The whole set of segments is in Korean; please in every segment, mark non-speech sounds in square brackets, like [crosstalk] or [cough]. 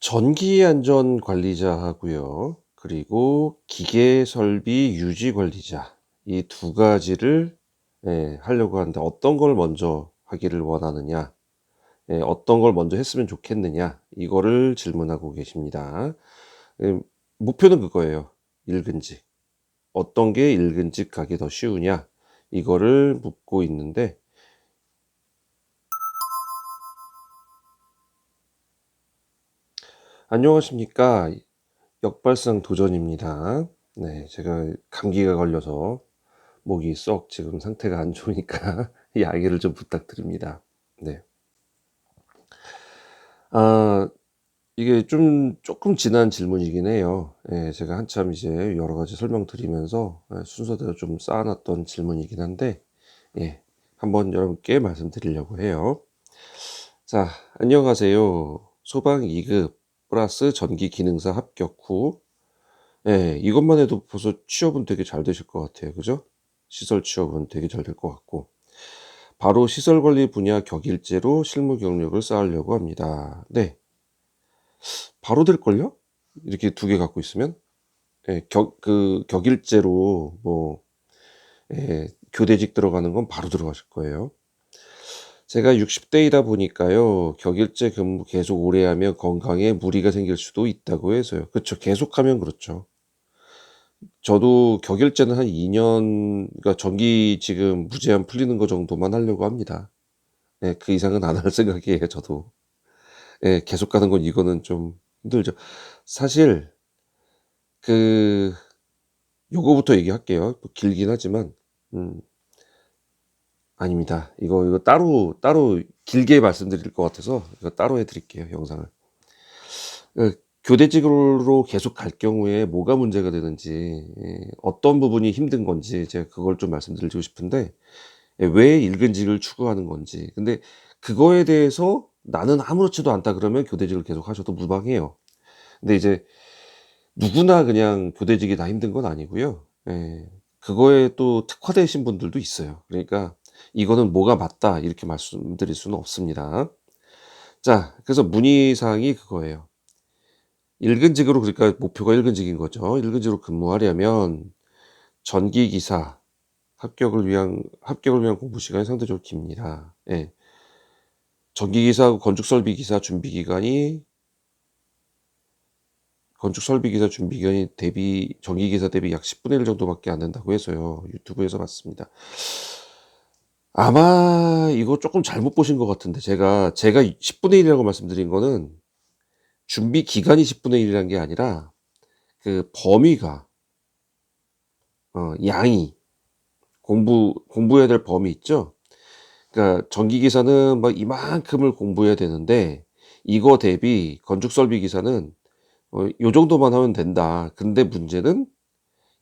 전기 안전 관리자하고요. 그리고 기계 설비 유지 관리자. 이 두 가지를 예, 하려고 하는데 어떤 걸 먼저 하기를 원하느냐. 예, 어떤 걸 먼저 했으면 좋겠느냐. 이거를 질문하고 계십니다. 예, 목표는 그거예요. 일근직. 어떤 게 일근직 가기 더 쉬우냐. 이거를 묻고 있는데 안녕하십니까. 역발상 도전입니다. 네, 제가 감기가 걸려서 목이 썩 지금 상태가 안 좋으니까 [laughs] 양해를 좀 부탁드립니다. 네. 아, 이게 좀 조금 지난 질문이긴 해요. 예, 제가 한참 이제 여러 가지 설명드리면서 예, 순서대로 좀 쌓아놨던 질문이긴 한데, 예, 한번 여러분께 말씀드리려고 해요. 자, 안녕하세요. 소방 2급 플러스 전기 기능사 합격 후, 예, 이것만 해도 벌써 취업은 되게 잘 되실 것 같아요. 그죠? 시설 취업은 되게 잘 될 것 같고, 바로 시설 관리 분야 격일제로 실무 경력을 쌓으려고 합니다. 네. 바로 될걸요? 이렇게 두 개 갖고 있으면? 예, 격, 그, 격일제로 뭐, 예, 교대직 들어가는 건 바로 들어가실 거예요. 제가 60대이다 보니까요, 격일제 근무 계속 오래 하면 건강에 무리가 생길 수도 있다고 해서요. 그렇죠. 계속하면 그렇죠. 저도 격일제는 한 2년, 그러니까 전기 지금 무제한 풀리는 거 정도만 하려고 합니다. 예, 그 이상은 안 할 생각이에요, 저도. 예, 계속 가는 건 이거는 좀 힘들죠. 사실, 그, 요거부터 얘기할게요. 뭐 길긴 하지만, 음, 아닙니다. 이거, 이거 따로, 따로 길게 말씀드릴 것 같아서, 이거 따로 해드릴게요, 영상을. 그, 교대직으로 계속 갈 경우에 뭐가 문제가 되는지, 예, 어떤 부분이 힘든 건지, 제가 그걸 좀 말씀드리고 싶은데, 예, 왜 일근직을 추구하는 건지. 근데 그거에 대해서 나는 아무렇지도 않다 그러면 교대직을 계속 하셔도 무방해요. 근데 이제 누구나 그냥 교대직이 다 힘든 건 아니고요. 예, 그거에 또 특화되신 분들도 있어요. 그러니까 이거는 뭐가 맞다 이렇게 말씀드릴 수는 없습니다. 자, 그래서 문의사항이 그거예요. 일근직으로 그러니까 목표가 일근직인 거죠. 일근직으로 근무하려면 전기기사 합격을 위한 합격을 위한 공부 시간이 상대적으로 깁니다. 예. 전기기사하고 건축설비기사 준비기간이 건축설비기사 준비기간이 대비 전기기사 대비 약 10분의 1 정도밖에 안 된다고 해서요. 유튜브에서 봤습니다. 아마 이거 조금 잘못 보신 것 같은데 제가 제가 10분의 1이라고 말씀드린 거는 준비 기간이 10분의 1이라는 게 아니라 그 범위가 어, 양이 공부 공부해야 될 범위 있죠. 그러니까 전기 기사는 막 이만큼을 공부해야 되는데 이거 대비 건축 설비 기사는 어, 요 정도만 하면 된다. 근데 문제는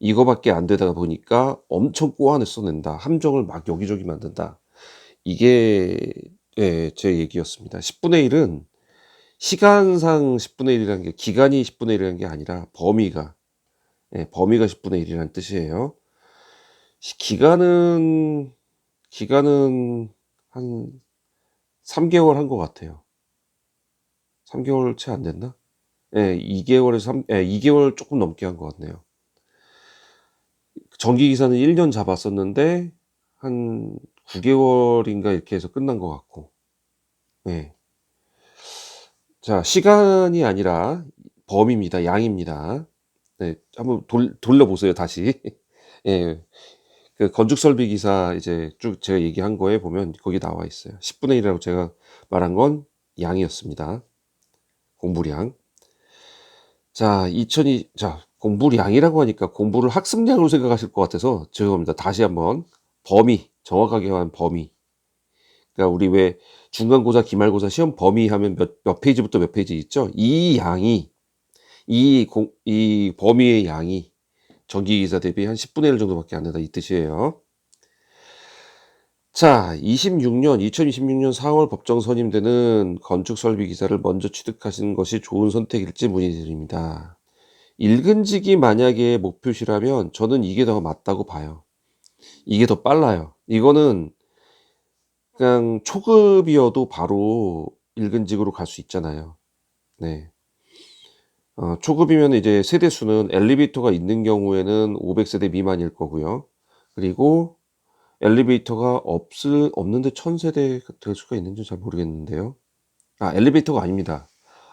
이거밖에 안 되다 보니까 엄청 꼬안을 써낸다. 함정을 막 여기저기 만든다. 이게 예, 제 얘기였습니다. 10분의 1은 시간상 10분의 1이라는 게 기간이 10분의 1이라는 게 아니라 범위가 예, 범위가 10분의 1이라는 뜻이에요. 기간은 기간은 한 3개월 한 것 같아요. 3개월 채 안 됐나? 예, 2개월에서 3, 예, 2개월 조금 넘게 한 것 같네요. 전기 기사는 1년 잡았었는데 한 9개월인가 이렇게 해서 끝난 것 같고. 예. 자, 시간이 아니라 범위입니다. 양입니다. 네, 한번 돌, 돌려보세요, 다시. [laughs] 예. 그 건축 설비 기사 이제 쭉 제가 얘기한 거에 보면 거기 나와 있어요. 10분의 1이라고 제가 말한 건 양이었습니다. 공부량. 자, 2002, 자, 공부량이라고 하니까 공부를 학습량으로 생각하실 것 같아서 죄송합니다. 다시 한번 범위, 정확하게 한 범위. 그러니까 우리 왜 중간고사, 기말고사 시험 범위 하면 몇, 몇 페이지부터 몇 페이지 있죠? 이 양이, 이, 공, 이 범위의 양이 전기기사 대비 한 10분의 1 정도밖에 안 된다 이 뜻이에요. 자, 26년, 2026년 4월 법정 선임되는 건축설비 기사를 먼저 취득하시는 것이 좋은 선택일지 문의드립니다. 일근직이 만약에 목표시라면 저는 이게 더 맞다고 봐요. 이게 더 빨라요. 이거는 그냥 초급이어도 바로 일근직으로 갈 수 있잖아요. 네. 어, 초급이면 이제 세대 수는 엘리베이터가 있는 경우에는 500세대 미만일 거고요. 그리고 엘리베이터가 없을 없는데 1000세대 될 수가 있는지 잘 모르겠는데요. 아, 엘리베이터가 아닙니다.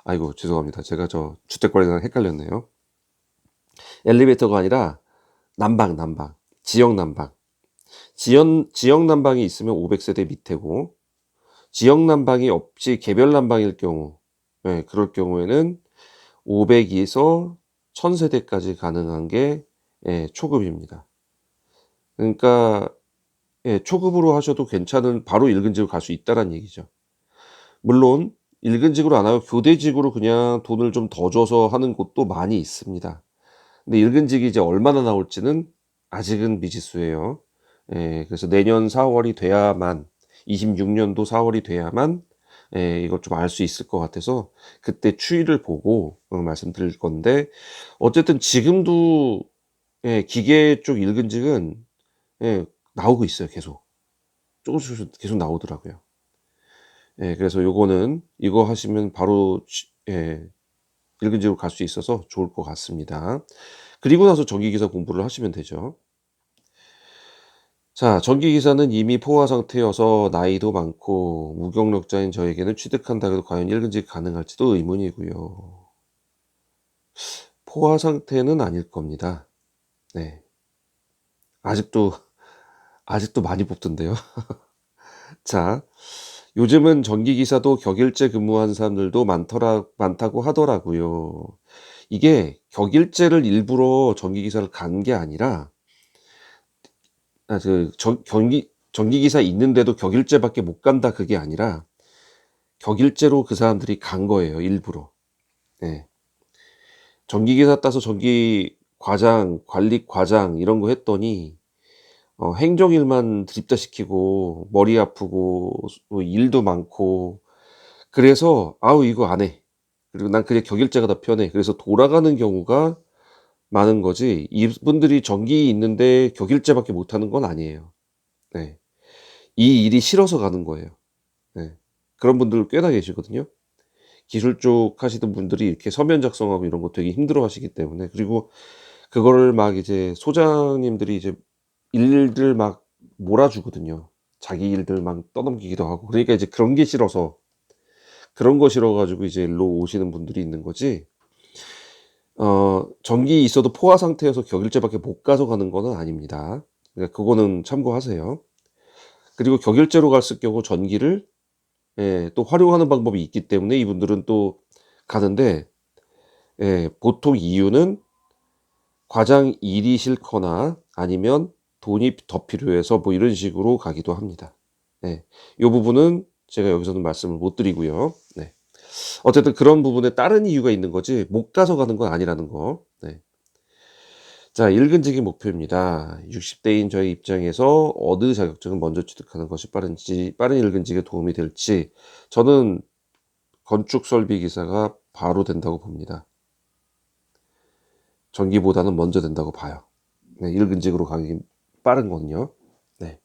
아이고, 죄송합니다. 제가 저 주택 관리랑 헷갈렸네요. 엘리베이터가 아니라 난방, 난방. 지역 난방. 지연, 지역 난방이 있으면 500세대 밑에고, 지역 난방이 없이 개별 난방일 경우, 예, 그럴 경우에는 500에서 1000세대까지 가능한 게 예, 초급입니다. 그러니까 예, 초급으로 하셔도 괜찮은 바로 일근직으로 갈 수 있다는 얘기죠. 물론 일근직으로 안 하고 교대직으로 그냥 돈을 좀 더 줘서 하는 곳도 많이 있습니다. 근데 일근직이 이제 얼마나 나올지는 아직은 미지수예요. 예, 그래서 내년 4월이 돼야만 26년도 4월이 돼야만 예, 이걸 좀알 수 있을 것 같아서 그때 추이를 보고 어, 말씀드릴 건데 어쨌든 지금도 예, 기계 쪽 일근직은 예, 나오고 있어요 계속 조금씩 계속 나오더라고요. 예, 그래서 요거는 이거 하시면 바로 취- 예, 일근직으로 갈 수 있어서 좋을 것 같습니다. 그리고 나서 전기기사 공부를 하시면 되죠. 자, 전기기사는 이미 포화 상태여서 나이도 많고 무경력자인 저에게는 취득한다 해도 과연 일근직 가능할지도 의문이고요. 포화 상태는 아닐 겁니다. 네. 아직도 아직도 많이 뽑던데요. [laughs] 자, 요즘은 전기기사도 격일제 근무한 사람들도 많더라 많다고 하더라고요. 이게 격일제를 일부러 전기기사를 간 게 아니라 아, 그 전, 전기 전기기사 있는데도 격일제밖에 못 간다 그게 아니라 격일제로 그 사람들이 간 거예요 일부러. 네. 전기기사 따서 전기 과장, 관리 과장 이런 거 했더니 어, 행정일만 드립다 시키고 머리 아프고 뭐 일도 많고 그래서 아우 이거 안 해. 그리고 난 그냥 격일제가 더 편해. 그래서 돌아가는 경우가 많은 거지. 이분들이 전기 있는데 격일제밖에 못 하는 건 아니에요. 네. 이 일이 싫어서 가는 거예요. 네. 그런 분들 꽤나 계시거든요. 기술 쪽 하시던 분들이 이렇게 서면 작성하고 이런 거 되게 힘들어 하시기 때문에 그리고 그거를 막 이제 소장님들이 이제 일들 막 몰아주거든요. 자기 일들 막 떠넘기기도 하고 그러니까 이제 그런 게 싫어서 그런 거 싫어가지고 이제 일로 오시는 분들이 있는 거지. 어, 전기 있어도 포화 상태여서 격일제밖에 못 가서 가는 거는 아닙니다. 그러니까 그거는 참고하세요. 그리고 격일제로 갔을 경우 전기를 예, 또 활용하는 방법이 있기 때문에 이분들은 또 가는데 예, 보통 이유는 과장 일이 싫거나 아니면 돈이 더 필요해서 뭐 이런 식으로 가기도 합니다. 네. 이 부분은 제가 여기서는 말씀을 못 드리고요. 네. 어쨌든 그런 부분에 다른 이유가 있는 거지 못 가서 가는 건 아니라는 거. 네. 자, 일근직이 목표입니다. 60대인 저의 입장에서 어느 자격증을 먼저 취득하는 것이 빠른지, 빠른 일근직에 도움이 될지, 저는 건축 설비 기사가 바로 된다고 봅니다. 전기보다는 먼저 된다고 봐요. 네, 일근직으로 가기 빠른 건요. 네.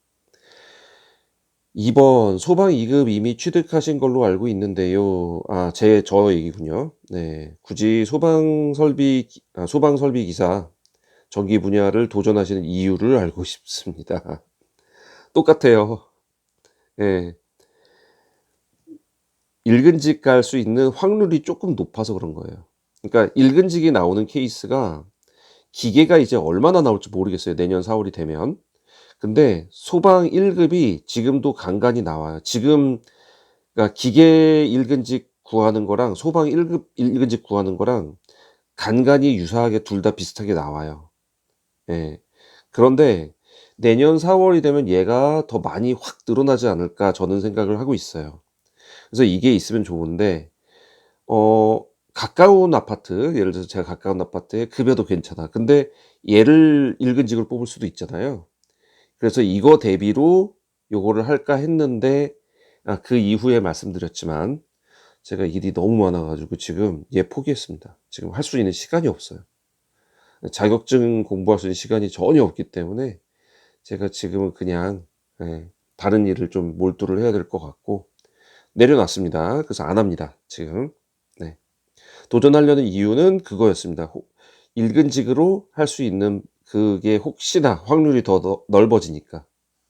2번 소방 2급 이미 취득하신 걸로 알고 있는데요. 아, 제 저 얘기군요. 네. 굳이 소방 설비 기- 아, 소방 설비 기사 전기 분야를 도전하시는 이유를 알고 [laughs] 싶습니다. 똑같아요. 예. 일근직 갈 수 있는 확률이 조금 높아서 그런 거예요. 그러니까 일근직이 나오는 케이스가 기계가 이제 얼마나 나올지 모르겠어요. 내년 4월이 되면. 근데 소방 1급이 지금도 간간히 나와요. 지금 그러니까 기계 1근직 구하는 거랑 소방 1급 1근직 구하는 거랑 간간히 유사하게 둘 다 비슷하게 나와요. 예. 그런데 내년 4월이 되면 얘가 더 많이 확 늘어나지 않을까 저는 생각을 하고 있어요. 그래서 이게 있으면 좋은데 어 가까운 아파트 예를 들어서 제가 가까운 아파트에 급여도 괜찮아. 근데 얘를 일근직으로 뽑을 수도 있잖아요. 그래서 이거 대비로 요거를 할까 했는데 아, 그 이후에 말씀드렸지만 제가 일이 너무 많아 가지고 지금 얘 포기했습니다. 지금 할 수 있는 시간이 없어요. 자격증 공부할 수 있는 시간이 전혀 없기 때문에 제가 지금은 그냥 예, 다른 일을 좀 몰두를 해야 될 것 같고 내려놨습니다. 그래서 안 합니다. 지금. 네. 도전하려는 이유는 그거였습니다. 혹- 일근직으로 할 수 있는 그게 혹시나 확률이 더더 넓어지니까.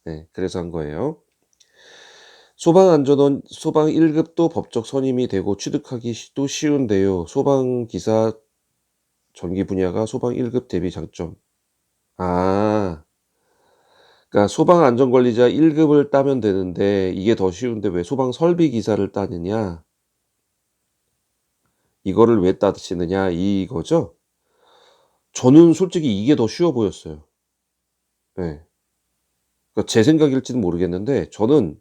네, 그래서 한 거예요. 소방안전원 소방 1급도 법적 선임이 되고 취득하기도 쉬운데요. 소방기사 전기 분야가 소방 1급 대비 장점. 아, 그러니까 소방 안전관리자 1급을 따면 되는데 이게 더 쉬운데 왜 소방 설비 기사를 따느냐? 이거를 왜 따시느냐 이거죠? 저는 솔직히 이게 더 쉬워 보였어요. 네. 그러니까 제 생각일지는 모르겠는데 저는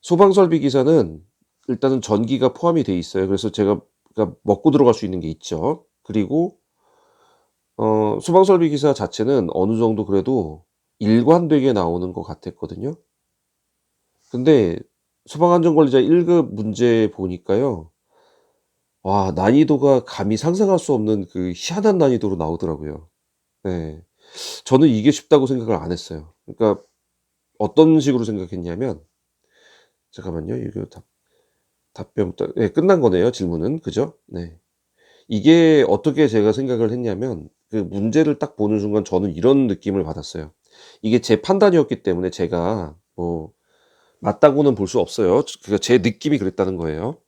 소방 설비 기사는 일단은 전기가 포함이 돼 있어요. 그래서 제가 그러니까 먹고 들어갈 수 있는 게 있죠. 그리고 어, 소방 설비 기사 자체는 어느 정도 그래도 일관되게 나오는 것 같았거든요. 근데 소방안전관리자 1급 문제 보니까요. 와, 난이도가 감히 상상할 수 없는 그 희한한 난이도로 나오더라고요. 네. 저는 이게 쉽다고 생각을 안 했어요. 그러니까 어떤 식으로 생각했냐면 잠깐만요. 이거 답 답변부터 예, 끝난 거네요, 질문은. 그죠? 네. 이게 어떻게 제가 생각을 했냐면 그 문제를 딱 보는 순간 저는 이런 느낌을 받았어요. 이게 제 판단이었기 때문에 제가 뭐 맞다고는 볼 수 없어요. 그제 느낌이 그랬다는 거예요.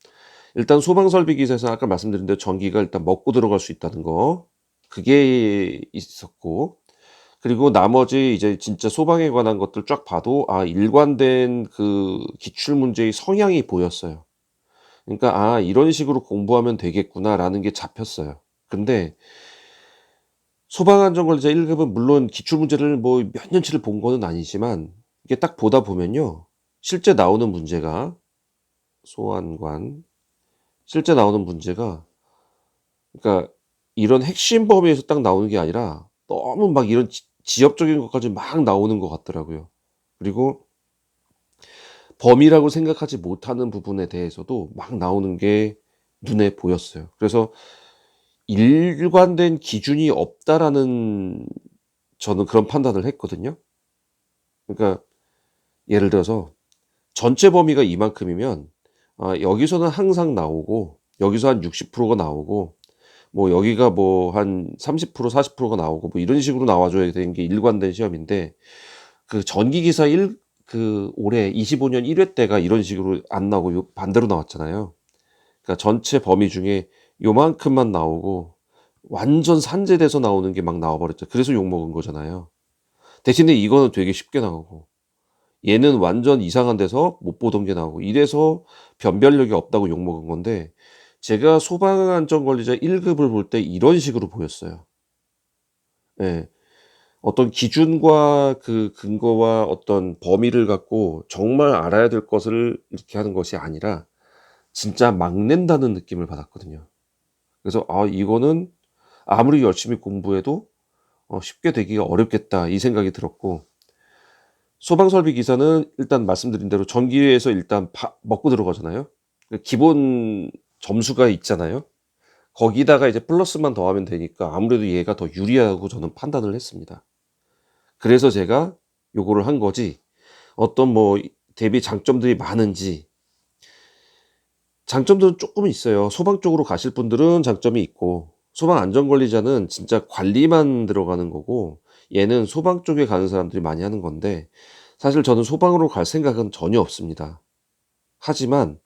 일단 소방 설비 기사에서 아까 말씀드린 대로 전기가 일단 먹고 들어갈 수 있다는 거. 그게 있었고 그리고 나머지 이제 진짜 소방에 관한 것들 쫙 봐도 아 일관된 그 기출 문제의 성향이 보였어요. 그러니까 '아 이런 식으로 공부하면 되겠구나.'라는 게 잡혔어요. 근데 소방안전관리자 1 급은 물론 기출 문제를 뭐 몇 년치를 본 거는 아니지만 이게 딱 보다 보면요. 실제 나오는 문제가 소안관 실제 나오는 문제가 그러니까 이런 핵심 범위에서 딱 나오는 게 아니라 너무 막 이런 지 지엽적인 것까지 막 나오는 것 같더라고요. 그리고 범위라고 생각하지 못하는 부분에 대해서도 막 나오는 게 눈에 보였어요. 그래서 '일관된 기준이 없다.'라는 저는 그런 판단을 했거든요. 그러니까 예를 들어서 전체 범위가 이만큼이면 아 여기서는 항상 나오고 여기서 한 60%가 나오고 뭐 여기가 뭐 한 30% 40%가 나오고 뭐 이런 식으로 나와 줘야 되는 게 일관된 시험인데 그 전기 기사 1 그 올해 25년 1회 때가 이런 식으로 안 나오고 요 반대로 나왔잖아요. 그러니까 전체 범위 중에 요만큼만 나오고 완전 산재돼서 나오는 게 막 나와 버렸죠. 그래서 욕먹은 거잖아요. 대신에 이거는 되게 쉽게 나오고 얘는 완전 이상한 데서 못 보던 게 나오고 이래서 변별력이 없다고 욕먹은 건데 제가 소방안전관리자 1급을 볼 때 이런 식으로 보였어요. 예. 어떤 기준과 그 근거와 어떤 범위를 갖고 정말 알아야 될 것을 이렇게 하는 것이 아니라 진짜 막 낸다는 느낌을 받았거든요. 그래서 '아 이거는 아무리 열심히 공부해도 어 쉽게 되기가 어렵겠다.' 이 생각이 들었고 소방 설비 기사는 일단 말씀드린 대로 전기에서 일단 바 먹고 들어가잖아요. 그 기본 점수가 있잖아요. 거기다가 이제 플러스만 더하면 되니까 아무래도 얘가 더 유리하다고 저는 판단을 했습니다. 그래서 제가 요거를 한 거지 어떤 뭐 대비 장점들이 많은지 장점들은 쪼끔은 있어요. 소방 쪽으로 가실 분들은 장점이 있고 소방 안전관리자는 진짜 관리만 들어가는 거고 얘는 소방 쪽에 가는 사람들이 많이 하는 건데 사실 저는 소방으로 갈 생각은 전혀 없습니다. 하지만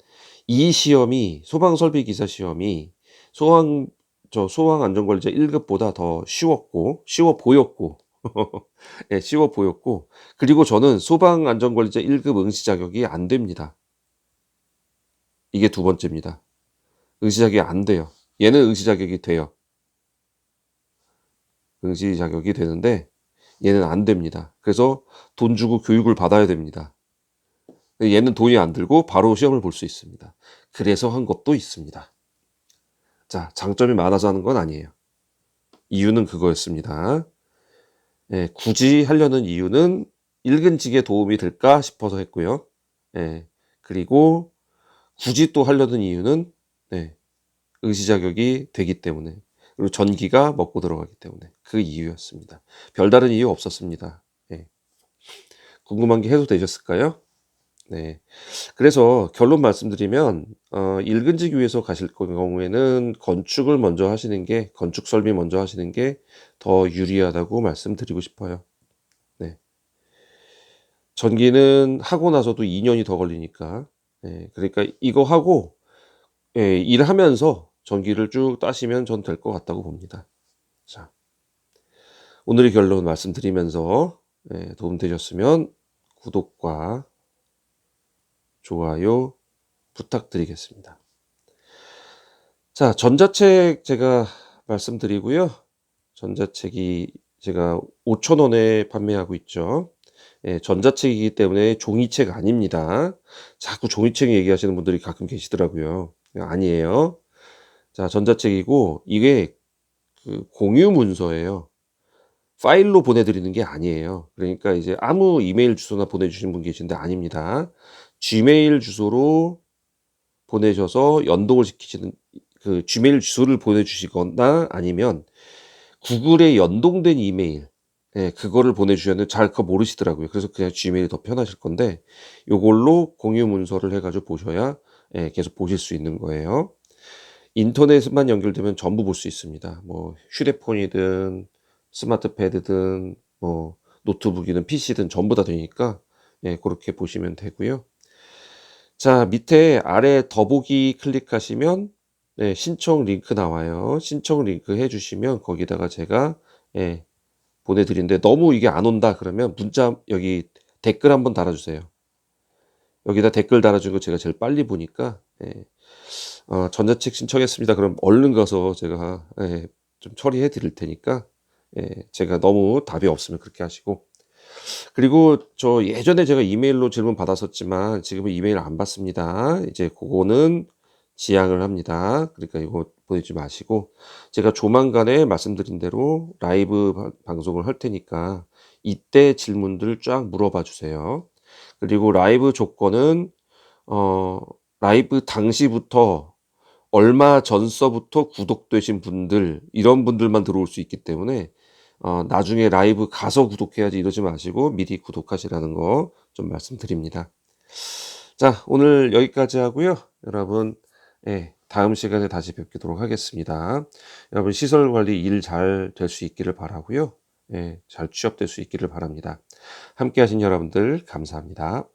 이 시험이 소방 설비 기사 시험이 소방 저 소방 안전관리자 1급보다 더 쉬웠고 쉬워 보였고 [laughs] 예 쉬워 보였고 그리고 저는 소방 안전관리자 1급 응시 자격이 안 됩니다. 이게 두 번째입니다. 응시 자격이 안 돼요. 얘는 응시 자격이 돼요. 응시 자격이 되는데 얘는 안 됩니다. 그래서 돈 주고 교육을 받아야 됩니다. 얘는 돈이 안 들고 바로 시험을 볼 수 있습니다. 그래서 한 것도 있습니다. 자, 장점이 많아서 하는 건 아니에요. 이유는 그거였습니다. 예, 굳이 하려는 이유는 일근직에 도움이 될까 싶어서 했고요. 예, 그리고 굳이 또 하려는 이유는 네, 응시 자격이 되기 때문에 그리고 전기가 먹고 들어가기 때문에 그 이유였습니다. 별다른 이유 없었습니다. 예. 궁금한 게 해소되셨을까요? 네. 그래서 결론 말씀드리면 어 일근직 위해서 가실 경우에는 건축을 먼저 하시는 게 건축 설비 먼저 하시는 게 더 유리하다고 말씀드리고 싶어요. 네. 전기는 하고 나서도 2 년이 더 걸리니까. 예. 그러니까 이거 하고 예 일하면서 전기를 쭉 따시면 전 될 것 같다고 봅니다. 자. 오늘의 결론 말씀드리면서 예 도움 되셨으면 구독과 좋아요 부탁드리겠습니다. 자, 전자책 제가 말씀드리고요. 전자책이 제가 5,000원에 판매하고 있죠. 예, 전자책이기 때문에 종이책 아닙니다. 자꾸 종이책 얘기하시는 분들이 가끔 계시더라고요. 아니에요. 자, 전자책이고 이게 그 공유 문서예요. 파일로 보내드리는 게 아니에요. 그러니까 이제 아무 이메일 주소나 보내주신 분 계신데 아닙니다. 지메일 주소로 보내셔서 연동을 시키시는 그 지메일 주소를 보내주시거나 아니면 구글에 연동된 이메일 예, 그거를 보내주셨는데 잘 그거 모르시더라고요. 그래서 그냥 지메일이 더 편하실 건데 요걸로 공유 문서를 해가지고 보셔야 예, 계속 보실 수 있는 거예요. 인터넷만 연결되면 전부 볼 수 있습니다. 뭐 휴대폰이든 스마트패드든 뭐 노트북이든 PC든 전부 다 되니까 예, 그렇게 보시면 되고요. 자, 밑에 아래 더보기 클릭하시면 네, 신청 링크 나와요. 신청 링크 해주시면 거기다가 제가 예, 보내드리는데 너무 이게 안 온다 그러면 문자 여기 댓글 한번 달아주세요. 여기다 댓글 달아준 거 제가 제일 빨리 보니까 예, 어, 전자책 신청했습니다. 그럼 얼른 가서 제가 예, 좀 처리해 드릴 테니까 예, 제가 너무 답이 없으면 그렇게 하시고 그리고 저 예전에 제가 이메일로 질문 받았었지만 지금은 이메일 안 받습니다. 이제 그거는 지양을 합니다. 그러니까 이거 보내지 마시고 제가 조만간에 말씀드린 대로 라이브 바- 방송을 할 테니까 이때 질문들 쫙 물어봐 주세요. 그리고 라이브 조건은 어 라이브 당시부터 얼마 전서부터 구독되신 분들 이런 분들만 들어올 수 있기 때문에 어, 나중에 라이브 가서 구독해야지 이러지 마시고 미리 구독하시라는 거 좀 말씀드립니다. 자, 오늘 여기까지 하고요. 여러분, 예, 다음 시간에 다시 뵙도록 하겠습니다. 여러분, 시설 관리 일 잘 될 수 있기를 바라고요. 예, 잘 취업될 수 있기를 바랍니다. 함께 하신 여러분들 감사합니다.